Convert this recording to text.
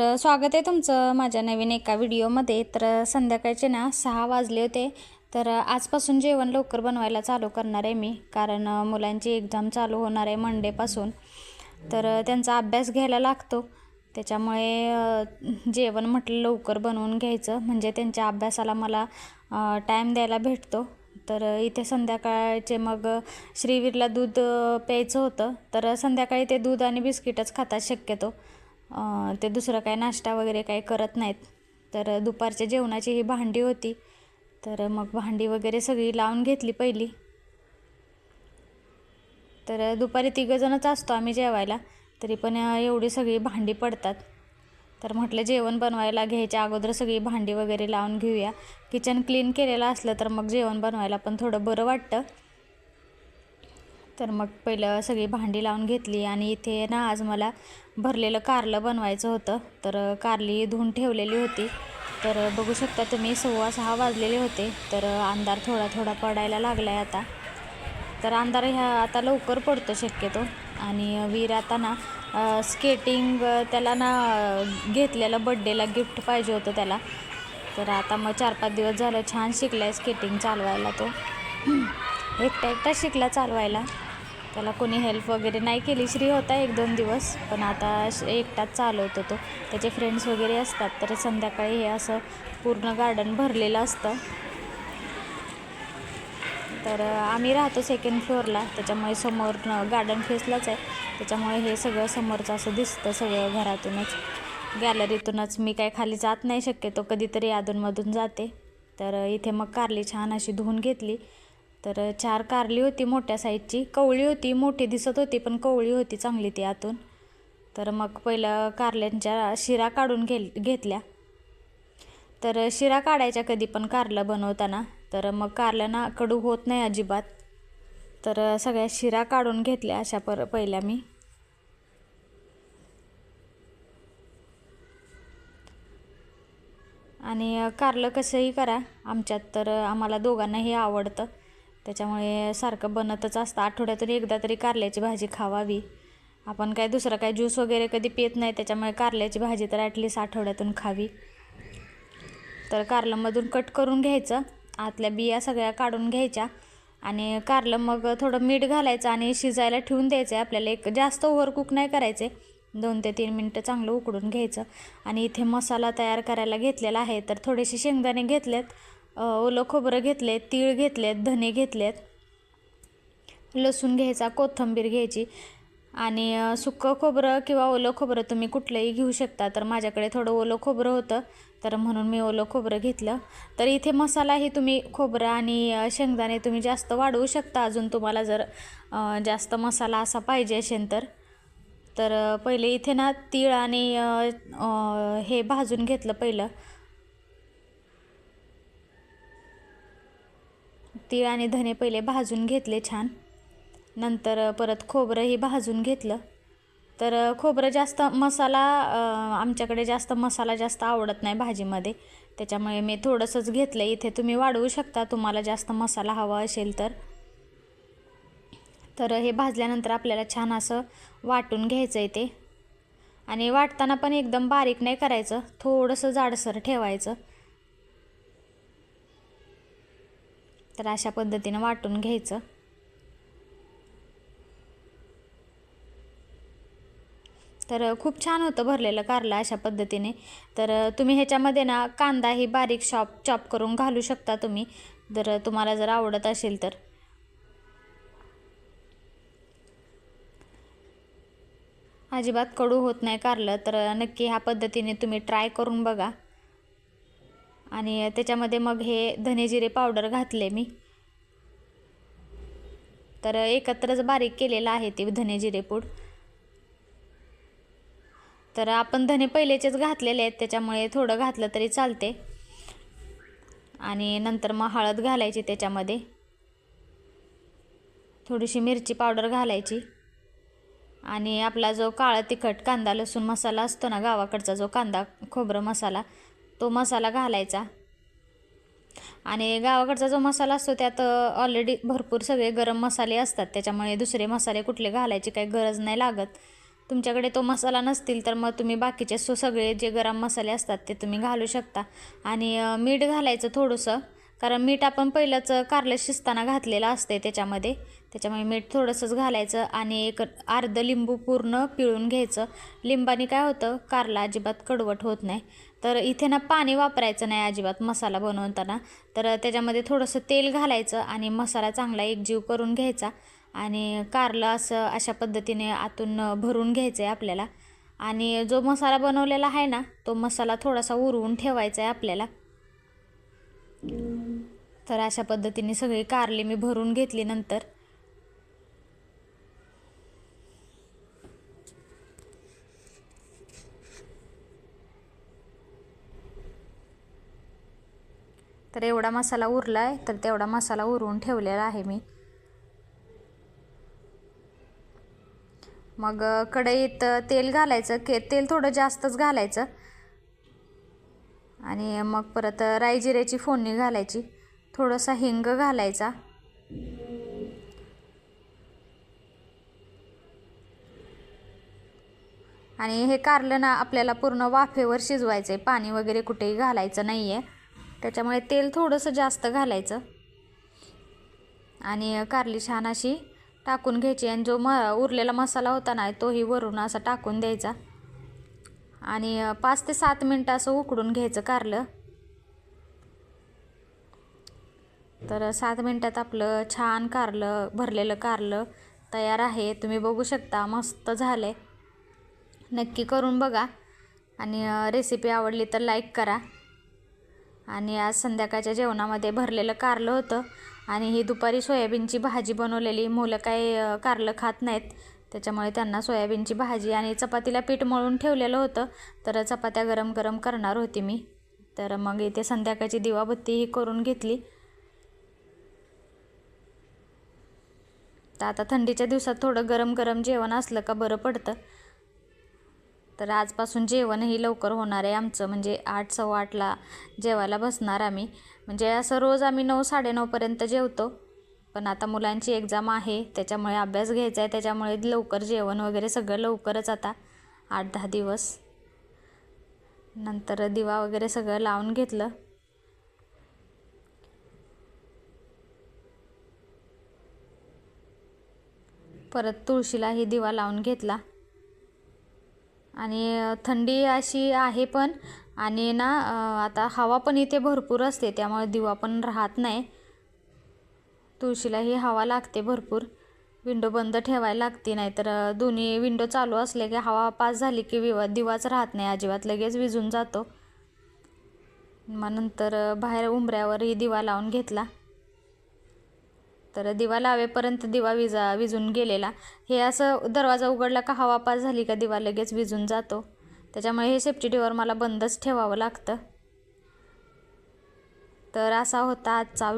तर स्वागत आहे तुमचं माझ्या नवीन एका व्हिडिओमध्ये. तर संध्याकाळचे ना सहा वाजले होते. तर आजपासून जेवण लवकर बनवायला चालू करणार आहे मी कारण मुलांची एक्झाम चालू होणार आहे मंडेपासून तर त्यांचा अभ्यास घ्यायला लागतो. त्याच्यामुळे जेवण म्हटलं लवकर बनवून घ्यायचं. म्हणजे त्यांच्या अभ्यासाला मला टाईम द्यायला भेटतो. तर इथे संध्याकाळचे मग श्रीवीरला दूध प्यायचं होतं. तर संध्याकाळी ते दूध आणि बिस्किटच खातात शक्यतो. ते दुसरं काय नाश्ता वगैरे काही करत नाहीत. तर दुपारच्या जेवणाची ही भांडी होती. तर मग भांडी वगैरे सगळी लावून घेतली पहिली. तर दुपारी तिघंजणच असतो आम्ही जेवायला. तरी पण एवढी सगळी भांडी पडतात. तर म्हटलं जेवण बनवायला घ्यायच्या अगोदर सगळी भांडी वगैरे लावून घेऊया. किचन क्लीन केलेलं असलं तर मग जेवण बनवायला पण थोडं बरं वाटतं. तर मग पहिलं सगळी भांडी लावून घेतली आणि इथे ना आज मला भरलेलं कारलं बनवायचं होतं. तर कारली धुवून ठेवलेली होती. तर बघू शकता तुम्ही सव्वा सहा वाजलेले होते. तर अंधार थोडा थोडा पडायला लागला आहे आता. तर अंधार ह्या आता लवकर पडतो शक्यतो. आणि वीर आता ना स्केटिंग त्याला ना घेतलेलं बड्डेला गिफ्ट पाहिजे होतं त्याला. तर आता मग चार पाच दिवस झालं छान शिकला आहे स्केटिंग चालवायला तो. एकटा एकटा शिकला चालवायला. त्याला कोणी हेल्प वगैरे नाही केली. श्री होता एक दोन दिवस पण आता श- एकटाच चालवतो तो. त्याचे फ्रेंड्स वगैरे असतात तर संध्याकाळी हे असं पूर्ण गार्डन भरलेलं असतं. तर आम्ही राहतो सेकंड फ्लोअरला त्याच्यामुळे समोर गार्डन फेसलाच आहे. त्याच्यामुळे हे सगळं समोरचं असं दिसतं सगळं घरातूनच. गॅलरीतूनच मी काय खाली जात नाही शक्यतो. कधीतरी अधूनमधून जाते. तर इथे मग कारली छान अशी धुवून घेतली. तर चार कारली होती मोठ्या साईजची कवळी होती मोठी दिसत होती पण कवळी होती चांगली ती आतून. तर मग पहिलं कारल्यांच्या शिरा काढून घे घेतल्या. तर शिरा काढायच्या कधी पण कारलं बनवताना तर मग कारलं ना कडू होत नाही अजिबात. तर सगळ्या शिरा काढून घेतल्या अशा पर पहिल्या मी. आणि कारलं कसंही करा आमच्यात तर आम्हाला दोघांनाही आवडतं. त्याच्यामुळे सारखं बनतच असतं. आठवड्यातून एकदा तरी कारल्याची भाजी खावावी. आपण काय दुसरं काय ज्यूस वगैरे कधी पित नाही त्याच्यामुळे कारल्याची भाजी तर ॲटलिस्ट आठवड्यातून खावी. तर कारलंमधून कट करून घ्यायचं. आतल्या बिया सगळ्या काढून घ्यायच्या. आणि कारलं मग थोडं मीठ घालायचं आणि शिजायला ठेवून द्यायचं. आहे आपल्याला एक जास्त ओव्हरकुक नाही करायचे. दोन ते तीन मिनटं चांगलं उकडून घ्यायचं. आणि इथे मसाला तयार करायला घेतलेला आहे. तर थोडेसे शेंगदाणे घेतलेत. ओलं खोबरं घेतले तीळ घेतलेत धने घेतलेत लसूण घ्यायचा कोथिंबीर घ्यायची आणि सुकं खोबरं किंवा ओलं खोबरं तुम्ही कुठलंही घेऊ शकता. तर माझ्याकडे थोडं ओलं खोबरं होतं तर म्हणून मी ओलं खोबरं घेतलं. तर इथे मसालाही तुम्ही खोबरं आणि शेंगदाणे तुम्ही जास्त वाढवू शकता. अजून तुम्हाला जर जास्त मसाला असा पाहिजे असेल तर. तर पहिले इथे ना तीळ आणि हे भाजून घेतलं पहिलं. तीळ आणि धने पहिले भाजून घेतले छान. नंतर परत खोबरंही भाजून घेतलं. तर खोबरं जास्त मसाला आमच्याकडे जास्त मसाला जास्त आवडत नाही भाजीमध्ये. त्याच्यामुळे मी थोडंसंच घेतलं इथे तुम्ही वाढवू शकता. तुम्हाला जास्त मसाला हवा असेल तर. तर हे भाजल्यानंतर आपल्याला छान असं वाटून घ्यायचं आहे ते. आणि वाटताना पण एकदम बारीक नाही करायचं. थोडंसं जाडसर ठेवायचं. तर अशा पद्धतीनं वाटून घ्यायचं. तर खूप छान होतं भरलेलं कारलं अशा पद्धतीने. तर तुम्ही ह्याच्यामध्ये ना कांदाही बारीक शॉप चॉप करून घालू शकता तुम्ही. जर तुम्हाला जर आवडत असेल तर. अजिबात कडू होत नाही कारलं तर नक्की ह्या पद्धतीने तुम्ही ट्राय करून बघा. आणि त्याच्यामध्ये मग हे धनेजिरे पावडर घातले मी. तर एकत्रच बारीक केलेलं आहे ते धने जिरे पूड. तर आपण धने पहिलेचेच घातलेले आहेत त्याच्यामुळे थोडं घातलं तरी चालते. आणि नंतर मग हळद घालायची त्याच्यामध्ये. थोडीशी मिरची पावडर घालायची. आणि आपला जो काळा तिखट कांदा लसूण मसाला असतो ना गावाकडचा जो कांदा खोबरं मसाला तो मसाला घालायचा. आणि गावाकडचा जो मसाला असतो त्यात ऑलरेडी भरपूर सगळे गरम मसाले असतात. त्याच्यामुळे दुसरे मसाले कुठले घालायची काही गरज नाही लागत. तुमच्याकडे तो मसाला नसतील तर मग तुम्ही बाकीचे सो सगळे जे गरम मसाले असतात ते तुम्ही घालू शकता. आणि मीठ घालायचं थोडंसं कारण मीठ आपण पहिलंच कारलं शिजताना घातलेलं असते त्याच्यामध्ये. त्याच्यामुळे मीठ थोडंसंच घालायचं आणि एक अर्ध लिंबू पूर्ण पिळून घ्यायचं. लिंबाने काय होतं कारला अजिबात कडवट होत नाही. तर इथे ना पाणी वापरायचं नाही अजिबात मसाला बनवताना. तर त्याच्यामध्ये थोडंसं तेल घालायचं आणि मसाला चांगला एकजीव करून घ्यायचा. आणि कारलं असं अशा पद्धतीने आतून भरून घ्यायचं आहे आपल्याला. आणि जो मसाला बनवलेला आहे ना तो मसाला थोडासा उरवून ठेवायचा आहे आपल्याला. तर अशा पद्धतीने सगळी कारली मी भरून घेतली नंतर. तर एवढा मसाला उरला आहे तर तेवढा मसाला उरवून ठेवलेला आहे मी. मग कढईत तेल घालायचं के तेल थोडं जास्तच घालायचं. आणि मग परत अ, राई जिऱ्याची फोडणी घालायची. थोडंसं हिंग घालायचा. आणि हे कारलं ना आपल्याला पूर्ण वाफेवर शिजवायचं आहे पाणी वगैरे कुठेही घालायचं नाही आहे त्याच्यामुळे तेल थोडंसं जास्त घालायचं. आणि कारली छान अशी टाकून घ्यायची. आणि जो म उरलेला मसाला होता ना तोही वरून असा टाकून द्यायचा. आणि पाच ते सात मिनटं असं उकडून घ्यायचं कारलं. तर सात मिनटात आपलं छान कारलं भरलेलं कारलं तयार आहे. तुम्ही बघू शकता मस्त झालं आहे नक्की करून बघा. आणि रेसिपी आवडली तर लाईक करा. आणि आज संध्याकाळच्या जेवणामध्ये भरलेलं कारलं होतं. आणि ही दुपारी सोयाबीनची भाजी बनवलेली. मुलं काही कारलं खात नाहीत. त्याच्यामुळे त्यांना सोयाबीनची भाजी आणि चपातीला पीठ मळून ठेवलेलं होतं. तर चपात्या गरम गरम करणार होती मी. तर मग इथे संध्याकाळची दिवाबत्ती ही करून घेतली. तर आता थंडीच्या दिवसात थोडं गरम गरम जेवण असलं का बरं पडतं. तर आजपासून जेवणही लवकर होणार आहे आमचं. म्हणजे आठ सव्वा आठला जेवायला बसणार आम्ही. म्हणजे असं रोज आम्ही नऊ साडेनऊपर्यंत जेवतो. पण आता मुलांची एक्झाम आहे त्याच्यामुळे अभ्यास घ्यायचा आहे. त्याच्यामुळे लवकर जेवण वगैरे सगळं लवकरच आता. आठ दहा दिवस. नंतर दिवा वगैरे सगळं लावून घेतलं. परत तुळशीलाही दिवा लावून घेतला. आणि थंडी अशी आहे पण आणि ना आता हवा पण इथे भरपूर असते त्यामुळे दिवा पण राहत नाही. तुळशीलाही हवा लागते भरपूर. विंडो बंद ठेवायला लागते नाहीतर तर दोन्ही विंडो चालू असले की हवा पास झाली की विवा दिवाच राहत नाही अजिबात लगेच विजून जातो. मग नंतर बाहेर उंबऱ्यावरही दिवा लावून घेतला. तर दिवा लावेपर्यंत दिवा विजा विजून गेलेला. हे असं दरवाजा उघडला का हवा पास झाली का दिवा लगेच विजून जातो. त्याच्यामुळे हे सेफ्टी डोअर मला बंदच ठेवावं लागतं. तर असा होता आजचा